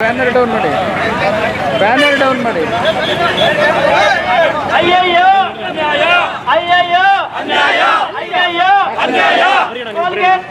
banner down ಮಾಡಿ banner down ಮಾಡಿ ಅಯ್ಯಯ್ಯೋ ಅಯ್ಯಯ್ಯೋ ಅಯ್ಯಯ್ಯೋ ಟೋಲ್ಗೇಟ್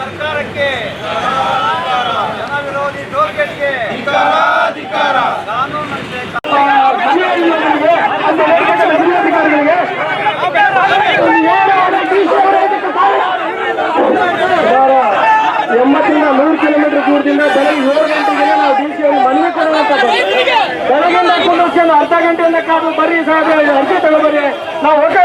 ಸರ್ಕಾರಕ್ಕೆ ಜನ ವಿರೋಧಿ ಟೋಲ್ಗೇಟ್ಗೆ ಅರ್ಧ ಗಂಟೆಯಿಂದ ಕಾದು ಬರ್ರಿ ಸಾಹೇಬ್ ಅರ್ಜಿ ತಗೋಬರ್ರಿ ನಾವು ಹೋಗ